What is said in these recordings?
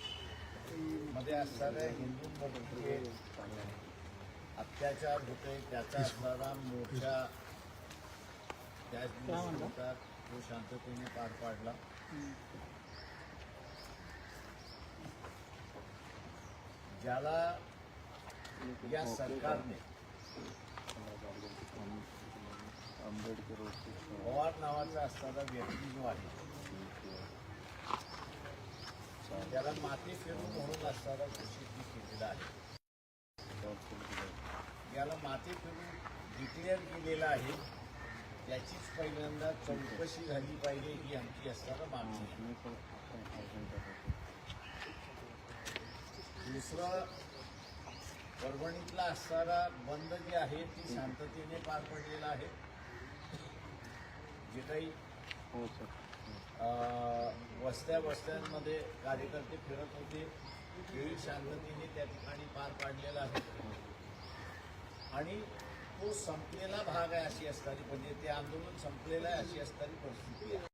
बांगलादेशमध्ये असणाऱ्या हिंदूंमध्ये अत्याचार होते त्याचा असणारा मोर्चा त्याच दिवशी होता तो शांततेने पार पाडला ज्याला या सरकारने आंबेडकर पवार नावाचा असणारा व्यक्ती जो आहे त्याला माती फिरून म्हणून असणारा घोषित केलेला आहे. याला माती फिरून डिक्लेअर केलेला आहे त्याचीच पहिल्यांदा चौकशी झाली पाहिजे ही आमची असणारा मागणी दुसरं परभणीतला असणारा बंद जे आहे ती शांततेने पार पडलेला आहे. जे काही हो सर वस्त्या वस्त्यांमध्ये कार्यकर्ते फिरत होते. वेळी शांततेने त्या ठिकाणी पार पाडलेला आहे. आणि तो संपलेला भाग आहे अशी असणारी म्हणजे ते आंदोलन संपलेलं आहे अशी असणारी परिस्थिती आहे.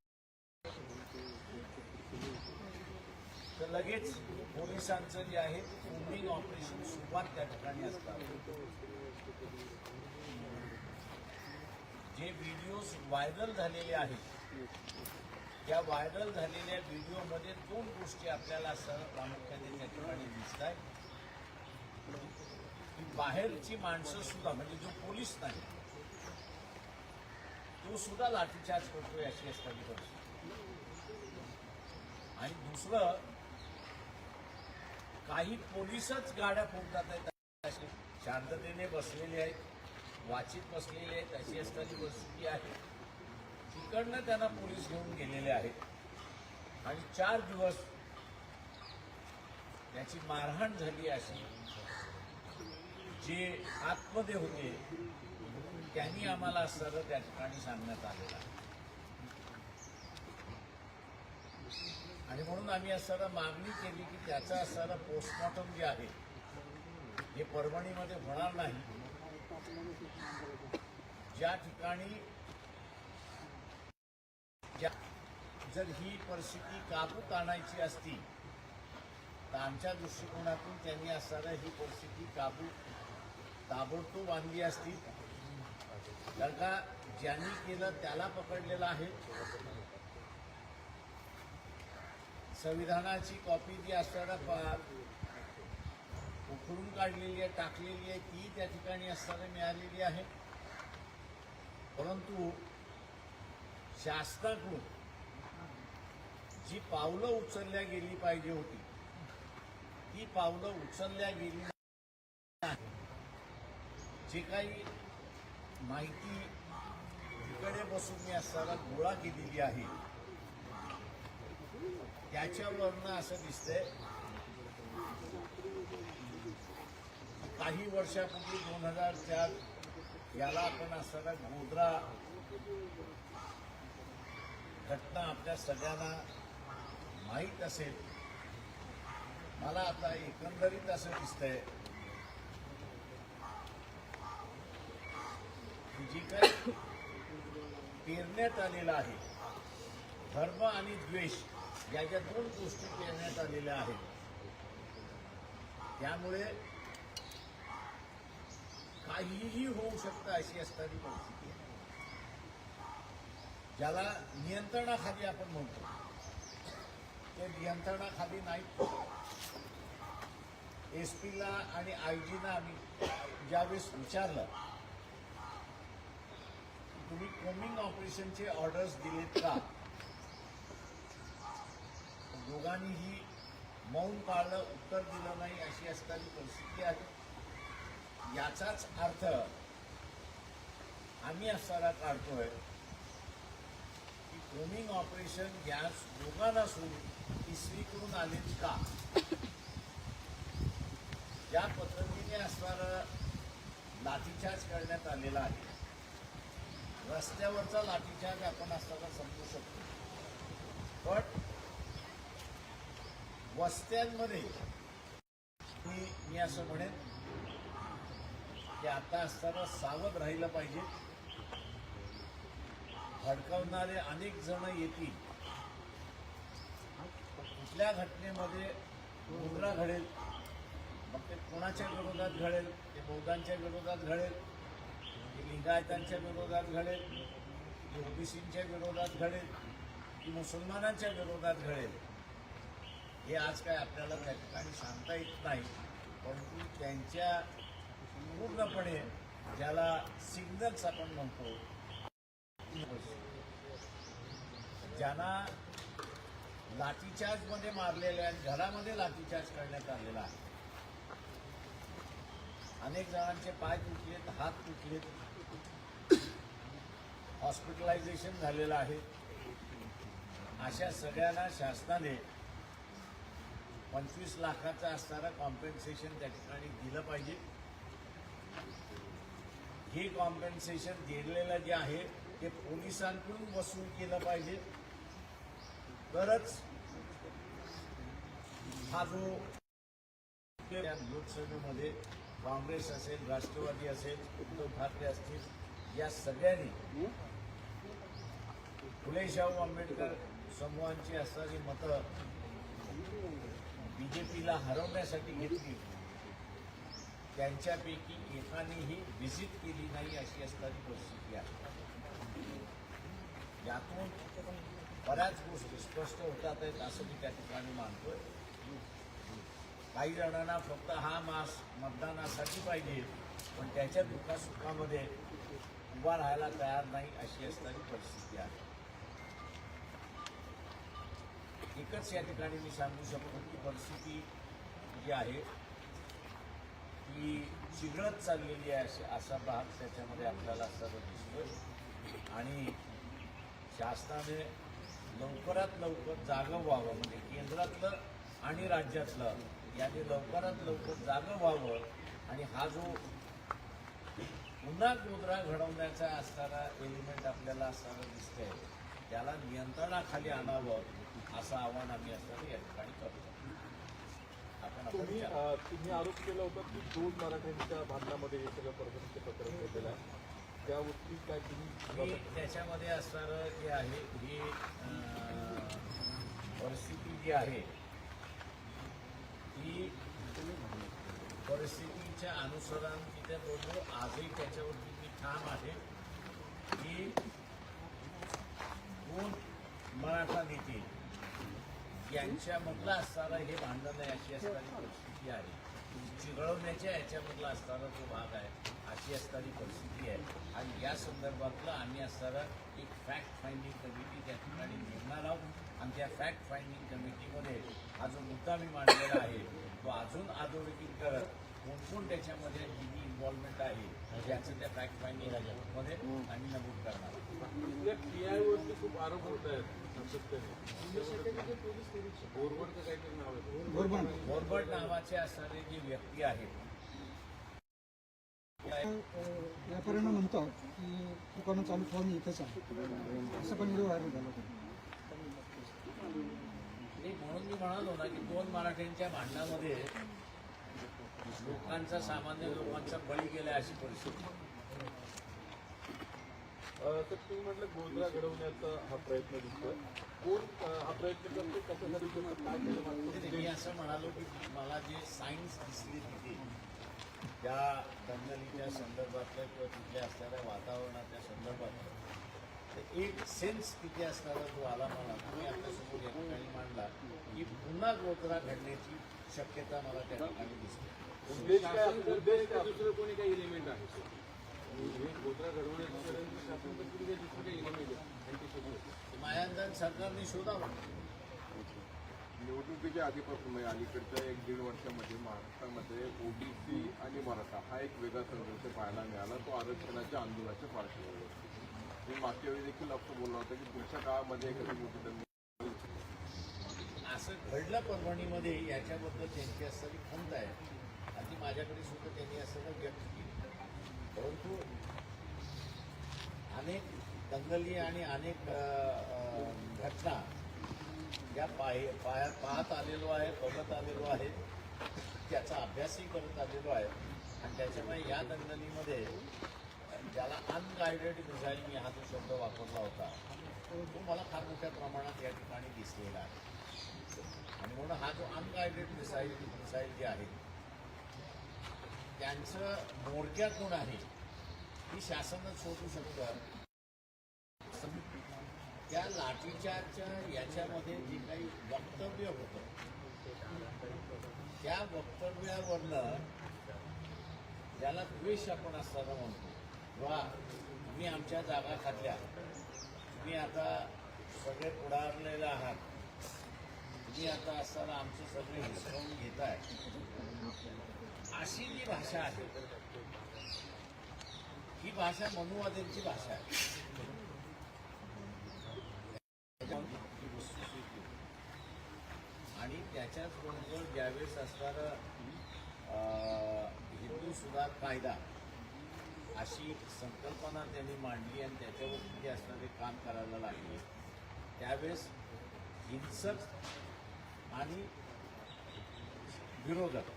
तर लगेच पोलिसांचं जे आहे कोम्बिंग ऑपरेशन सुरुवात त्या ठिकाणी असतात. जे व्हिडिओज व्हायरल झालेले आहेत या व्हायरल झालेल्या व्हिडिओमध्ये दोन गोष्टी आपल्याला असं प्रामुख्याने त्या ठिकाणी दिसत आहे की बाहेरची माणसं सुद्धा म्हणजे जो पोलीस नाही तो सुद्धा लाठीचार्ज करतोय अशी असणारी गोष्ट आणि दुसरं काही पोलीसच गाड्या फोडतात आहेत शांततेने बसलेले आहेत वाचित बसलेले आहेत अशी असताना परिस्थिती आहे. तिकडनं त्यांना पोलीस घेऊन गेलेले आहेत. आणि चार दिवस त्याची मारहाण झाली अशी जे आतमध्ये होते त्यांनी आम्हाला सरळ त्या ठिकाणी सांगण्यात आलेलं आहे. आणि म्हणून आम्ही असताना मागणी केली की त्याचा असणारं पोस्टमॉर्टम जे आहे हे परभणीमध्ये होणार नाही. ज्या ठिकाणी ज्या जर ही परिस्थिती काबूत आणायची असती तर आमच्या दृष्टिकोनातून त्यांनी असणाऱ्या ही परिस्थिती काबू ताबडतोब आणली असती. कारण का ज्यांनी केलं त्याला पकडलेलं आहे? संविधानाची कॉपी जी असणाऱ्या उखडून काढलेली आहे टाकलेली आहे ती त्या ठिकाणी असताना मिळालेली आहे. परंतु शासनाकडून जी पावलं उचलल्या गेली पाहिजे होती ती पावलं उचलल्या गेली जे काही माहिती इकडे बसून मी असताना गोळा केलेली आहे त्याच्यावरनं असं दिसतंय काही वर्षापूर्वी दोन हजार चार याला आपण असताना गोधरा घटना आपल्या सगळ्यांना माहीत असेल. मला आता एकंदरीत असं दिसतंय जी काही पेरण्यात आलेलं आहे धर्म आणि द्वेष या ज्या दोन गोष्टी पेरण्यात आलेल्या आहेत त्यामुळे काहीही होऊ शकतं अशी असणारी परिस्थिती. ज्याला नियंत्रणाखाली आपण म्हणतो. ते नियंत्रणाखाली नाही एस पीला आणि आय जीना आम्ही ज्यावेळेस विचारलं तुम्ही कोमिंग ऑपरेशनचे ऑर्डर्स दिलेत का? दोघांनीही मौन पाळलं उत्तर दिलं नाही अशी असणारी परिस्थिती आहे. याचाच अर्थ आम्ही असताना काढतोय की कोमिंग ऑपरेशन गॅस दोघांना सोडून इसवीकडून आलेच का? ज्या पद्धतीने असणारं लाठीचार्ज करण्यात आलेला आहे. रस्त्यावरचा लाठीचार्ज आपण असताना समजू शकतो. पण वस्त्यांमध्ये मी मी असं म्हणेन की आता असताना सावध राहिलं पाहिजे. भडकवणारे अनेक जण येतील. कुठल्या घटनेमध्ये मुद्रा घडेल? मग ते कोणाच्या विरोधात घडेल? ते बौद्धांच्या विरोधात घडेल? ते लिंगायतांच्या विरोधात घडेल? ते ओबीसींच्या विरोधात घडेल? की मुसलमानांच्या विरोधात घडेल? हे आज काय आपल्याला त्या ठिकाणी सांगता येत नाही. परंतु त्यांच्या पूर्णपणे ज्याला सिग्नल्स आपण म्हणतो ज्यांना लाठीचार्जमध्ये मारलेले आणि घरामध्ये लाठीचार्ज करण्यात आलेला आहे. अनेक जणांचे पाय तुटलेत हात तुटलेत. हॉस्पिटलायझेशन झालेलं आहे. अशा सगळ्यांना शासनाने पंचवीस लाखाचं असणारं कॉम्पेन्सेशन त्या ठिकाणी दिलं पाहिजे. हे कॉम्पेन्सेशन दिलेलं जे आहे ते पोलिसांकडून वसूल केलं पाहिजे. तरच हा जो लोकसभेमध्ये काँग्रेस असेल राष्ट्रवादी असेल उद्धव ठाकरे असतील या सगळ्यांनी फुले शाहू आंबेडकर समूहांची असणारी मतं बीजेपीला हरवण्यासाठी घेतली. त्यांच्यापैकी एकानेही व्हिजिट केली नाही अशी असणारी परिस्थिती आहे. यातून बऱ्याच गोष्टी स्पष्ट होतात आहेत असं मी त्या ठिकाणी मानतोय. काही जणांना फक्त हा मास मतदानासाठी पाहिजे पण त्याच्या दुःखासुखामध्ये उभा राहायला तयार नाही अशी असणारी परिस्थिती आहे. एकच या ठिकाणी मी सांगू शकतो की परिस्थिती जी आहे ती चिघळत चाललेली आहे अशी असा भाग त्याच्यामध्ये आपल्याला सर्व दिसतोय. आणि शासनाने लवकरात लवकर जागं व्हावं म्हणजे केंद्रातलं आणि राज्यातलं याने लवकरात लवकर जागं व्हावं. आणि हा जो पुन्हा मुद्रा घडवण्याचा असणारा एलिमेंट आपल्याला असताना दिसतंय त्याला नियंत्रणाखाली आणावं असं आव्हान आम्ही असताना या ठिकाणी करतो. तुम्ही तुम्ही आरोप केला होता की दोन मराठ्यांच्या भांडणामध्ये हे सगळं प्रकरण घडलेलं आहे. त्यावरती काय तुम्ही त्याच्यामध्ये असणारं जे आहे ही परिस्थिती जी आहे ही परिस्थितीच्या अनुसरण तिथे बोलतो आजही त्याच्यावरती जी ठाम आहे. की कोण मराठा नेते? यांच्यामधलं असणारं हे भांडण आहे अशी असणारी परिस्थिती आहे. चिघळवण्याच्या याच्यामधला असणारा जो भाग आहे अशी असणारी परिस्थिती आहे. आणि या संदर्भातलं आम्ही असणारं एक फॅक्ट फाइंडिंग कमिटी त्या ठिकाणी नेमणार आहोत. आणि त्या फॅक्ट फाइंडिंग कमिटीमध्ये हा जो मुद्दा मी मांडलेला आहे. तो अजून अधोरेखित करत कोण कोण त्याच्यामध्ये किती इन्व्हॉल्वमेंट आहे याचं त्या फॅक्ट फाइंडिंगमध्ये आम्ही नमूद करणार टीआयवरती खूप आरोप होत आहेत. बोरबट नावाचे असणारे जे व्यक्ती आहेत व्यापाऱ्यांना म्हणतो की दुकानं चालू ठेवा मी इथेच आहे. असं पण व्हिडिओ व्हायरल झाला म्हणून मी म्हणालो ना की दोन मराठ्यांच्या भांडणामध्ये लोकांचा सामान्य लोकांचा बळी गेला अशी परिस्थिती. अ, तर तुम्ही म्हटलं गोधरा घडवण्याचा हा प्रयत्न दिसतोय. कोण हा प्रयत्न करतो कशासाठी मी असं म्हणालो की मला जे सायन्स दिसली तिथे त्या दंगलीच्या संदर्भातलं किंवा तिथल्या असणाऱ्या वातावरणाच्या संदर्भातलं तर एक सेन्स तिथे असणारा जो आला मला मी आपल्यासमोर या ठिकाणी मांडला की पुन्हा गोत्रा घडण्याची शक्यता मला त्या ठिकाणी दिसते. उद्देश काय उद्देश काय दुसरं कोणी काही आहे? हे घडवण्याचं मायांदन सरकारने शोधावं. निवडणुकीच्या आधीपासून म्हणजे अलीकडच्या एक दीड वर्षामध्ये महाराष्ट्रामध्ये ओबीसी आणि मराठा हा एक वेगळा संघर्ष पाहायला मिळाला. तो आरक्षणाच्या आंदोलनाच्या पार्श्वभूमीवर मी मागच्या वेळी देखील असं बोलला होतं की पुढच्या काळामध्ये एखादी मोठी असं घडलं परभणीमध्ये याच्याबद्दल त्यांची असणारी खंत आहे. आणि माझ्याकडे सुद्धा त्यांनी असं व्यक्त केली. परंतु अनेक दंगली आणि अनेक घटना या पाय पाया पाहत आलेलो आहे बघत आलेलो आहे त्याचा अभ्यासही करत आलेलो आहे. आणि त्याच्यामुळे या दंगलीमध्ये ज्याला अनगायडेड मिसाईल मी हा जो शब्द वापरला होता तो मला फार मोठ्या प्रमाणात या ठिकाणी दिसलेला आहे. आणि म्हणून हा जो अनगायडेड मिसाईल मिसाईल जे आहे त्यांचं मोडक्यात गुण आहे ही शासनच शोधू शकतं. त्या लाठीचार्जच्या याच्यामध्ये जे काही वक्तव्य होतं त्या वक्तव्यावरनं ज्याला द्वेष आपण असताना म्हणतो वा तुम्ही आमच्या जागा खाल्ल्या तुम्ही आता सगळे पुढारलेले आहात. तुम्ही आता असताना आमचं सगळे हिसकावून आहे अशी जी भाषा आहे ही भाषा मनुवाद्यांची भाषा आहे आणि त्याच्याच ज्यावेळेस असणारा हिंदू सुधार कायदा अशी संकल्पना त्यांनी मांडली आणि त्याच्यावरती म्हणजे ते असणारे काम करायला लागले त्यावेळेस हिंसक आणि विरोधक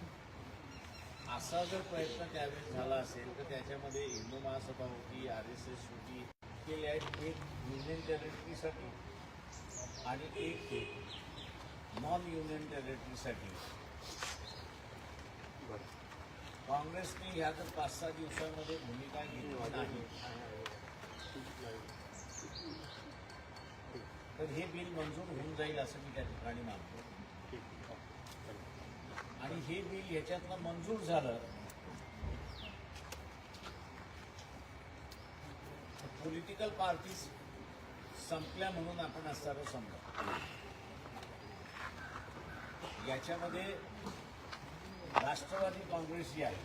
असा जर प्रयत्न त्यावेळेस झाला असेल तर त्याच्यामध्ये हिंदू महासभा होती आर एस एस होती केले आहेत एक युनियन टेरिटरीसाठी आणि एक नॉन युनियन टेरिटरीसाठी काँग्रेसने ह्या जर पाच सहा दिवसांमध्ये भूमिका घेतली नाही तर हे बिल मंजूर होऊन जाईल असं मी त्या ठिकाणी मानतो. आणि हे बिल ह्याच्यातनं मंजूर झालं पॉलिटिकल पार्टीज संपल्या म्हणून आपण असताना समजा याच्यामध्ये राष्ट्रवादी काँग्रेस जी आहे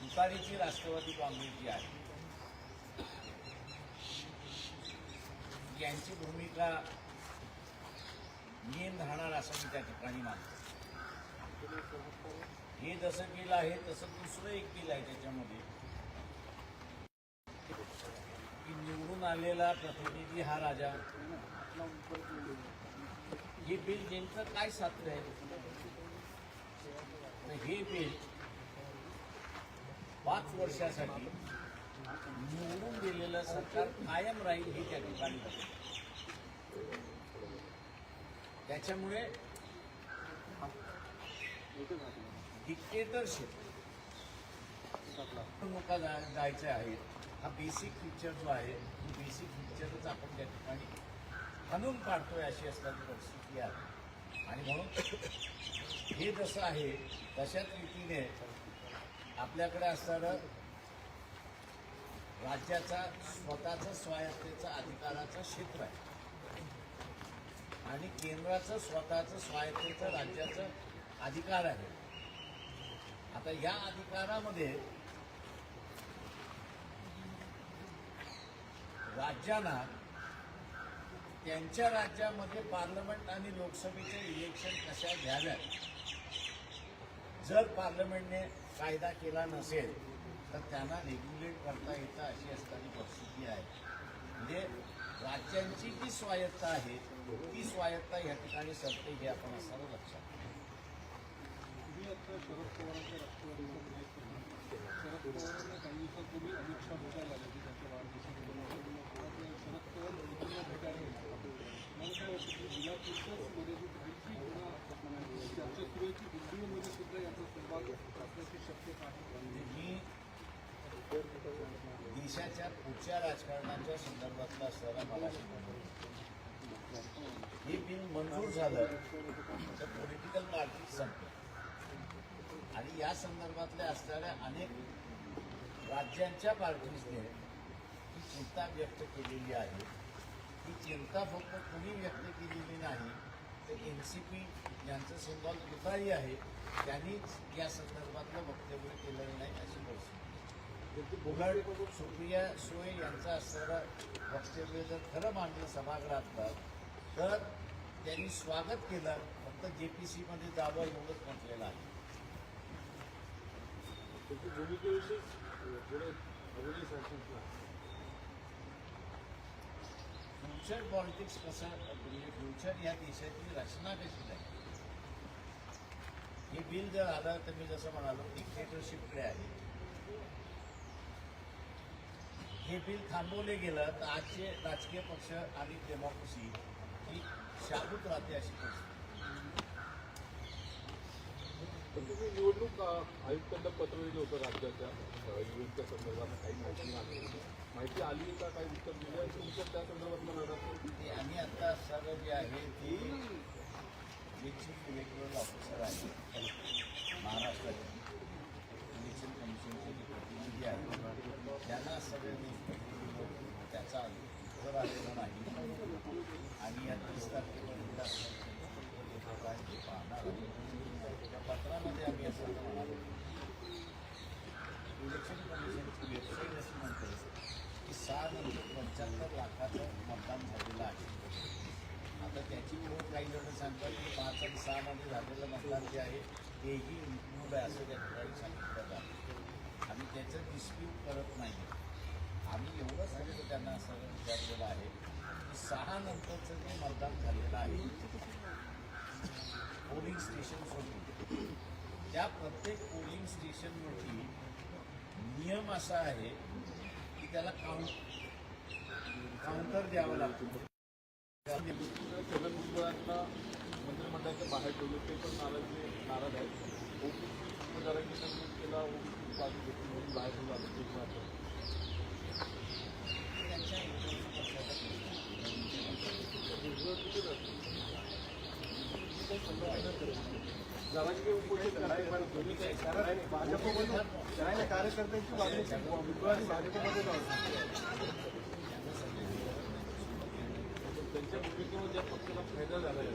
तुतारीची राष्ट्रवादी काँग्रेस जी आहे यांची भूमिका नियम राहणार असं मी त्या ठिकाणी मानतो. हे जसं बिल आहे तसं दुसरं एक बिल आहे त्याच्यामध्ये. की निवडून आलेला प्रतिनिधी हा राजा. हे बिल नेमकं काय साध्य आहे? हे बिल पाच वर्षासाठी निवडून दिलेलं सरकार कायम राहील हे त्या ठिकाणी त्याच्यामुळे डिक्टेटरशिप निवडणुका जायचे आहेत. हा बेसिक पिक्चर जो आहे तो बेसिक पिक्चरच आपण त्या ठिकाणी हणून काढतोय अशी असणारी परिस्थिती आहे. आणि म्हणून हे जसं आहे तशाच रीतीने आपल्याकडे असणारं राज्याचा स्वतःचं स्वायत्तेचा अधिकाराचं क्षेत्र आहे. आणि केंद्राचं स्वतःचं स्वायत्तेचं राज्याचं अधिकार आहे. आता या अधिकारामध्ये राज्यांना त्यांच्या राज्यामध्ये पार्लमेंट आणि लोकसभेचे इलेक्शन कशा घ्याव्यात? जर पार्लमेंटने कायदा केला नसेल तर त्यांना रेग्युलेट करता येतं अशी असणारी परिस्थिती आहे. म्हणजे राज्यांची जी स्वायत्ता आहे ती स्वायत्ता या ठिकाणी सरते हे आपण असताना लक्षात शरद पवारांच्या शरद पवारांना काही दिवसापूर्वी अमित शहा भेटायला आले त्यांच्या वाढदिवसामध्ये शरद पवार भेटायला मी देशाच्या पुढच्या राजकारणाच्या संदर्भातला असताना मला हे बिल मंजूर झालं तर पॉलिटिकल पार्टी संपली. आणि या संदर्भातल्या असणाऱ्या अनेक राज्यांच्या पार्टीजने ही चिंता व्यक्त केलेली आहे. ही चिंता फक्त कुणी व्यक्त केलेली नाही तर एन सी पी यांचं सिंबॉल तुतारी आहे. त्यांनीच या संदर्भातलं वक्तव्य केलेलं नाही अशी परिस्थिती उलट सुप्रिया सुळे यांचं असणारं वक्तव्य जर खरं मांडलं सभागृहात तर त्यांनी स्वागत केलं फक्त जे पी सीमध्ये जावं एवढंच म्हटलेलं आहे. भूमिकेविषयी पुढे अजूनही चर्चा फ्युचर पॉलिटिक्स कसं म्हणजे फ्युचर या देशाची रचना कशी आहे हे बिल जर आलं तर मी जसं म्हणालो डिक्टेटरशिपकडे आहे हे बिल थांबवले गेलं तर आजचे राजकीय पक्ष आणि डेमोक्रेसी ही शाबूत राहते अशी परिस्थिती पण तुम्ही निवडणूक आयुक्तांना पत्र दिलं होतं राज्याच्या अं, इव्हेंटच्या संदर्भात काही माहिती मागितली माहिती आली का? काही उत्तर दिलं आणि तुमच्या त्या संदर्भात मला आम्ही आता सर्व जे आहे ती इलेक्शन इलेक्टोरल ऑफिसर आहे. महाराष्ट्राचे इलेक्शन कमिशनचे जे प्रतिनिधी आहेत त्यांना सगळ्यांनी त्याचा उत्तर आलेला नाही आणि या तीस तारखेपर्यंत आपण काय ते पाहणार आहोत. त्या पत्रामध्ये आम्ही असं म्हणालो इलेक्शन कमिशनची वेबसाईट अशी म्हणते की सहा नंतर पंच्याहत्तर लाखाचं मतदान झालेलं आहे आता त्याची ओळख काही जण सांगतात की पाच आणि सहामध्ये झालेलं मतदान जे आहे तेही इन्क्लूड आहे असं त्या ठिकाणी सांगितलं जातं आम्ही त्याचं करत नाही आम्ही एवढं सांगितलं त्यांना असं विचारलेलं आहे की सहा नंतरचं जे मतदान झालेलं आहे पोलिंग स्टेशन सोडून त्या प्रत्येक पोलिंग स्टेशनवरती नियम असा आहे की त्याला काउंट काउंटर द्यावं लागतं. छगन मंत्रिमंडळाच्या बाहेर ठेवले ते पण नाराज नाराज आहेत. कार्यकर्त्यांची मागणी भाजपमध्ये त्यांच्या फ़ायदा झाला आहे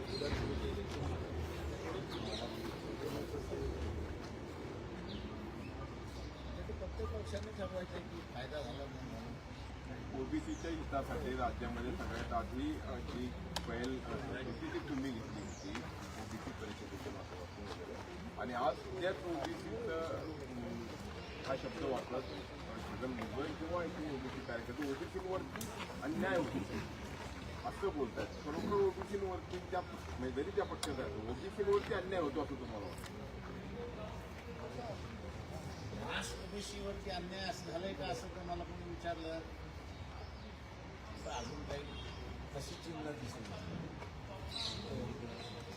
प्रत्येक पक्षाने ठरवायचं की फायदा झाला म्हणून. ओबीसीच्या हितासाठी राज्यामध्ये सगळ्यात आधी जी पहिल जी ती तुम्ही घेतली होती. ओबीसी परिषदेच्या माध्यमातून वगैरे. आणि आज त्याच ओबीसीचं हा शब्द वापरत सगळं मुंबई किंवा इथे ओबीसी कार्यकर्ते ओबीसीवरती अन्याय होतो असं बोलतात खरोखर ओबीसीवरती त्या म्हणजे जरी त्या पक्षात आहे ओबीसीवरती अन्याय होतो असं तुम्हाला वाटतं मास ओबीसीवरती अन्याय असं झालंय का असं तर मला कोणी विचारलं? अजून काही तशी चिन्ह दिसत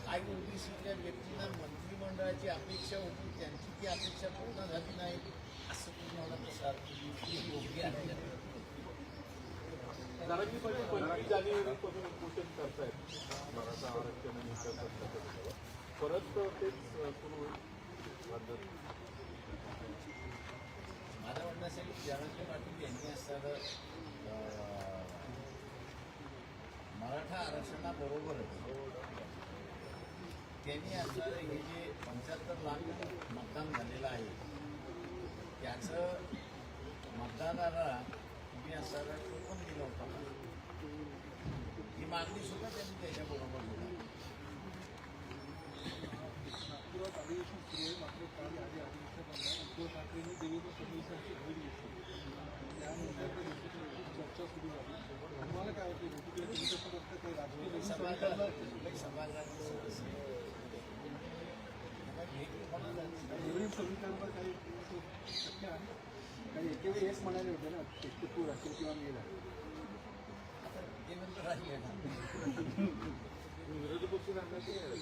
काही ओबीसीच्या व्यक्तींना मंत्रिमंडळाची अपेक्षा होती त्यांची ती अपेक्षा पूर्ण झाली नाही असं तुम्हाला प्रसार योग्य आहे. जरांगी पाटील पंचवीस जानेवारीपासून उपोषण करतायत. मराठा आरक्षण परत तेच सुरू होईल? मला माझं असेल की पाटील यांनी असणारं मराठा आरक्षणाबरोबरच त्यांनी असणारे हे जे पंच्याहत्तर लाख मतदान झालेलं आहे त्याचं मतदानाला तुम्ही असणारा टोकन दिलं होतं? ही मागणीसुद्धा त्यांनी त्याच्याबरोबर दिली नागपुरात अधिवेशन सुरू आहे. मात्र काल आधी अधिवेशनाला उद्धव ठाकरेंनी देवेंद्र फडणवीसांची भेट घेतली त्यानंतर त्या गोष्टीची चर्चा सुरू झाली. तुम्हाला काय वाटतं? तुम्ही कसं बघता? काही राजकीय नवीन समीकरणावर काही शक्य आहे? काही एकेवेळी हेच म्हणाले होते ना एक तू राहशील किंवा मी राहील विरोधी पक्ष? राज्यात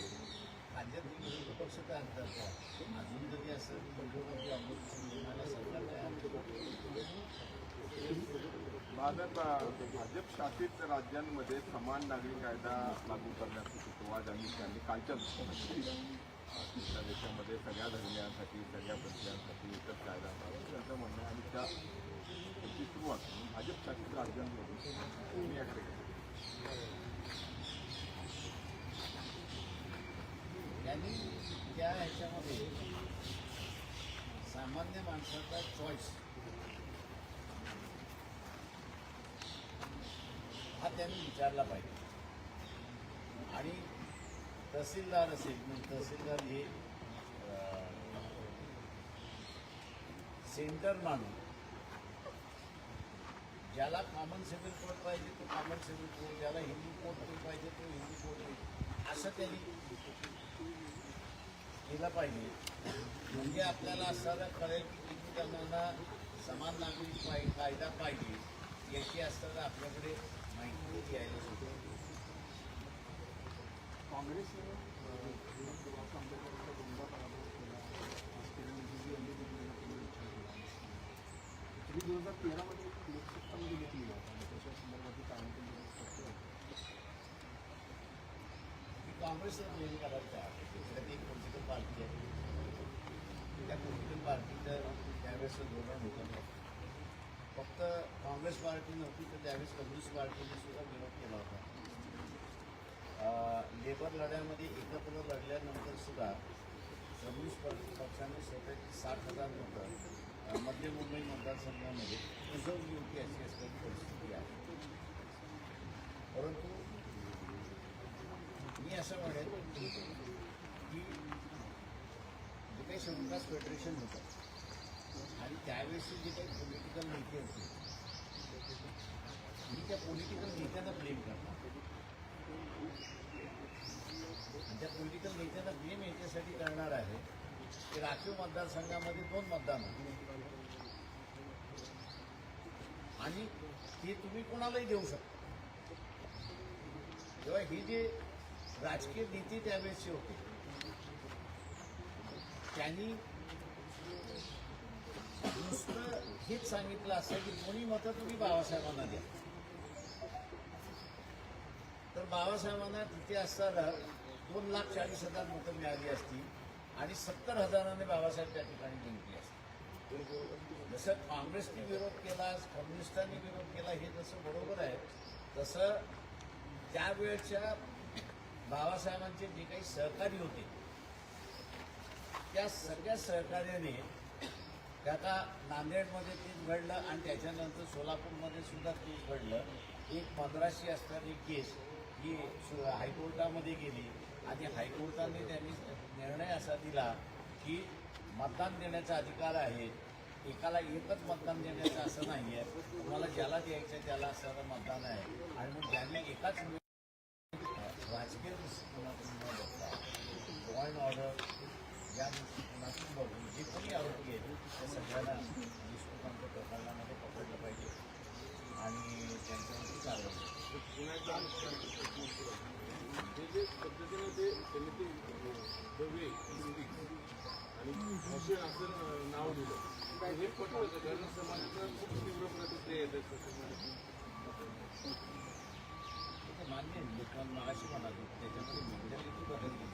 भाजप शासित राज्यांमध्ये समान नागरी कायदा लागू करण्याची सुरुवात आणि त्यांनी कालच्या त्या देशामध्ये सगळ्या धर्मियांसाठी सगळ्या कायदा भाजप शासित त्या ह्याच्यामध्ये सामान्य माणसाचा चॉईस हा त्यांनी विचारला पाहिजे आणि तहसीलदार असेल म्हणजे तहसीलदार हे सेंटर मानून ज्याला कॉमन सिव्हिल कोड पाहिजे तो कॉमन सिव्हिल कोड ज्याला हिंदू कोड पाहिजे तो हिंदू कोड असं त्यांनी केलं पाहिजे. म्हणजे आपल्याला असं कळेल की किती जणांना समान नागरिक पाहिजे कायदा पाहिजे. याची असताना आपल्याकडे माहिती यायला केला तुम्ही दोन हजार तेरामध्ये लोकसत्तामध्ये घेतली त्याच्या काँग्रेसला ब्लेम करायला तयार आहे. त्याच्यात एक पॉलिटिकल पार्टी आहे. त्या पॉलिटिकल पार्टीचं त्यावेळेस धोरण होतं फक्त काँग्रेस पार्टी नव्हती तर त्यावेळेस कम्युनिस्ट पार्टीने सुद्धा विरोध केला होता. लेबर लढ्यामध्ये एकत्र लढल्यानंतर सुद्धा कम्युनिस्ट पार्टी पक्षाने स्वतःची साठ हजार लोकं मध्य मुंबई मतदारसंघामध्ये रिझर्व होती अशी असलेली परिस्थिती आहे. परंतु मी असं म्हणेन की काही शंकास फेडरेशन होतं. आणि त्यावेळेसची जे काही पॉलिटिकल नेते होते मी त्या पॉलिटिकल नेत्यांना ब्लेम करणार. आणि त्या पॉलिटिकल नेत्यांना ब्लेम याच्यासाठी करणार आहे की राखीव मतदारसंघामध्ये दोन मतदान होते. आणि ते तुम्ही कोणालाही देऊ शकता. तेव्हा हे जे राजकीय नेते त्यावेळेसचे होते त्यांनी नुसतं हेच सांगितलं असं की कोणी मतं तुम्ही बाबासाहेबांना द्या. तर बाबासाहेबांना तिथे असताना दोन लाख चाळीस हजार मतं मिळाली असती आणि सत्तर हजाराने बाबासाहेब त्या ठिकाणी जिंकले असते जसं काँग्रेसने विरोध केला कम्युनिस्टांनी विरोध केला हे जसं बरोबर आहे तसं त्यावेळच्या बाबासाहेबांचे जे काही सहकारी होते त्या सगळ्या सहकार्याने त्याचा नांदेडमध्ये तेच घडलं आणि त्याच्यानंतर सोलापूरमध्ये सुद्धा तेच घडलं. एक पंधराशे असणारी केस ही सु- हायकोर्टामध्ये गेली आणि हायकोर्टाने त्यांनी निर्णय असा दिला की मतदान देण्याचा अधिकार आहे. एकाला एकच मतदान देण्याचं असं नाही आहे तुम्हाला ज्याला द्यायचं त्याला असणारं मतदान आहे. आणि मग ज्यांनी एकाच राजकीय दृष्टिकोनातून न बघता ऑर्डर या दृष्टिकोनातून बघून जे कोणी आरोपी आहेत त्या सगळ्यांना देशमुखांच्या प्रकरणामध्ये पकडलं पाहिजे आणि त्यांच्यावरती कारवाई जे जे पद्धतीने ते त्यांनी ते दवे आणि हॉसेन असं नाव दिलं हे पटलं कारण समाजाचा खूप तीव्र प्रतिक्रिया येतात त्याच्यामध्ये मान्य आहे लोकांना मगाशी म्हणालो त्याच्यामध्ये मेंटॅलिटी बदलली.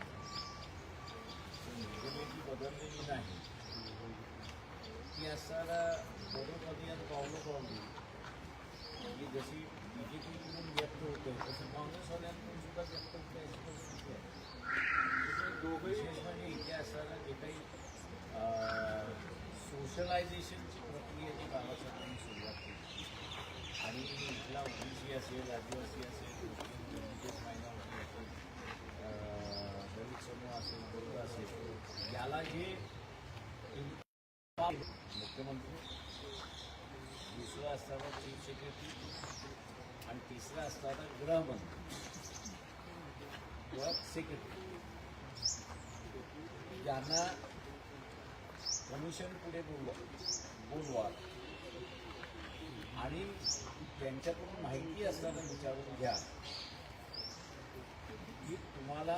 मेंटॅलिटी बदललेली नाही ती असताना बरोबरी आणि पावलं पावली म्हणजे जशी बी जे पीकडून व्यक्त होते. तसं काँग्रेसवाल्यांकडून सुद्धा व्यक्त होते अशी परिस्थिती आहे दोघंही विशेष म्हणजे इथे असताना जे काही सोशलायझेशनची प्रक्रिया जी बाबासाहेबांनी सुरुवात केली आणि इथला ओबीसी असेल आदिवासी असेल मुस्लिम रिलिजियस मायनॉरिटी असेल दलित समूह असेल बौद्ध असेल याला जे मुख्यमंत्री दुसरं असताना चीफ सेक्रेटरी आणि तिसरं असताना गृहमंत्री. किंवा सेक्रेटरी ज्यांना कमिशन पुढे बोलवा बोलवा. आणि त्यांच्याकडून माहिती असताना विचारून घ्या. की तुम्हाला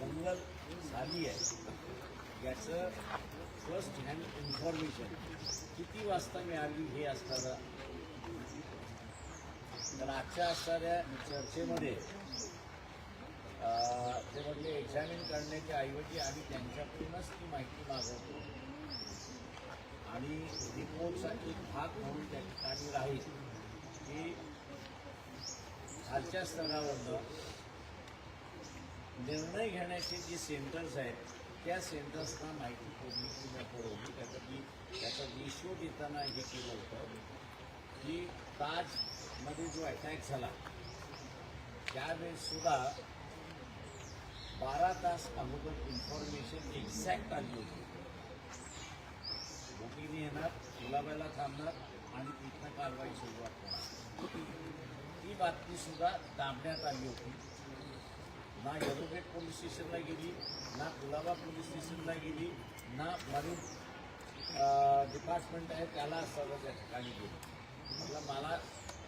दंगल झाली आहे. याचं फर्स्ट हँड इन्फॉर्मेशन किती वाजता मिळाली हे असताना? तर आजच्या असणाऱ्या चर्चेमध्ये ते म्हणजे एक्झामिन करण्याच्या ऐवजी आम्ही त्यांच्याकडूनच ती माहिती मागवतो. आणि रिपोर्टचा एक भाग म्हणून त्या ठिकाणी राहील. की खालच्या स्तरावरनं निर्णय घेण्याचे जे सेंटर्स आहेत त्या सेंटर्सना माहिती पुरली पुरवली त्याचा मी त्याचा रेशिओ देताना हे केलं होतं की ताजमध्ये जो अटॅक झाला त्यावेळेससुद्धा बारा तास अगोदर इन्फॉर्मेशन एक्झॅक्ट आली होती. बुकिंग येणार गुलाबाला थांबणार आणि तिथनं कारवाई सुरुवात होणार. ही बातमीसुद्धा दाबण्यात आली होती. ना यदुपेठ पोलीस स्टेशनला गेली ना कुलाबा पोलीस स्टेशनला गेली ना मरीन डिपार्टमेंट आहे त्याला असताना त्या ठिकाणी गेली. म्हटलं मला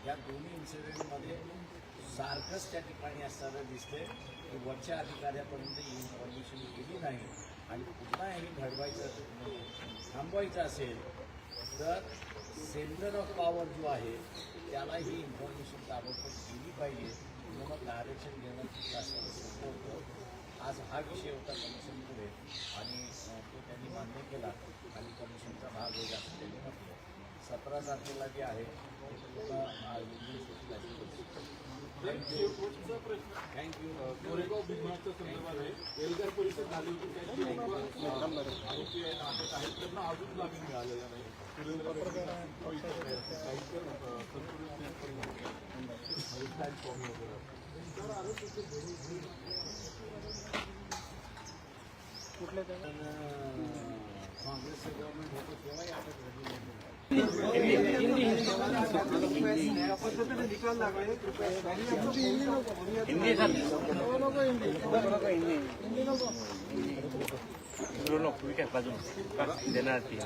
या दोन्ही इन्सिडेंटमध्ये सारखंच त्या ठिकाणी असताना दिसते की वरच्या अधिकाऱ्यापर्यंत ही इन्फॉर्मेशन गेली नाही. आणि पुन्हा हे घडवायचं थांबवायचं असेल तर सेंटर ऑफ पॉवर जो आहे त्याला ही इन्फॉर्मेशन ताबडतोब दिली पाहिजे. म्हणजे मग डायरेक्शन घेणं खूप जास्त सोपं होतं आज हा विषय होता कमिशनपुढे आणि तो त्यांनी मान्य केला आणि कमिशनचा भाग होईल असं त्यांनी म्हटलं सतरा तारखेला जे आहे एल्गार परिषद झाली होती त्याची लोकं आरोपी आहेत अटक आहेत त्यांना अजून जामीन मिळालेला नाही हिंदी नको हिंदी नको बाजून देणार ती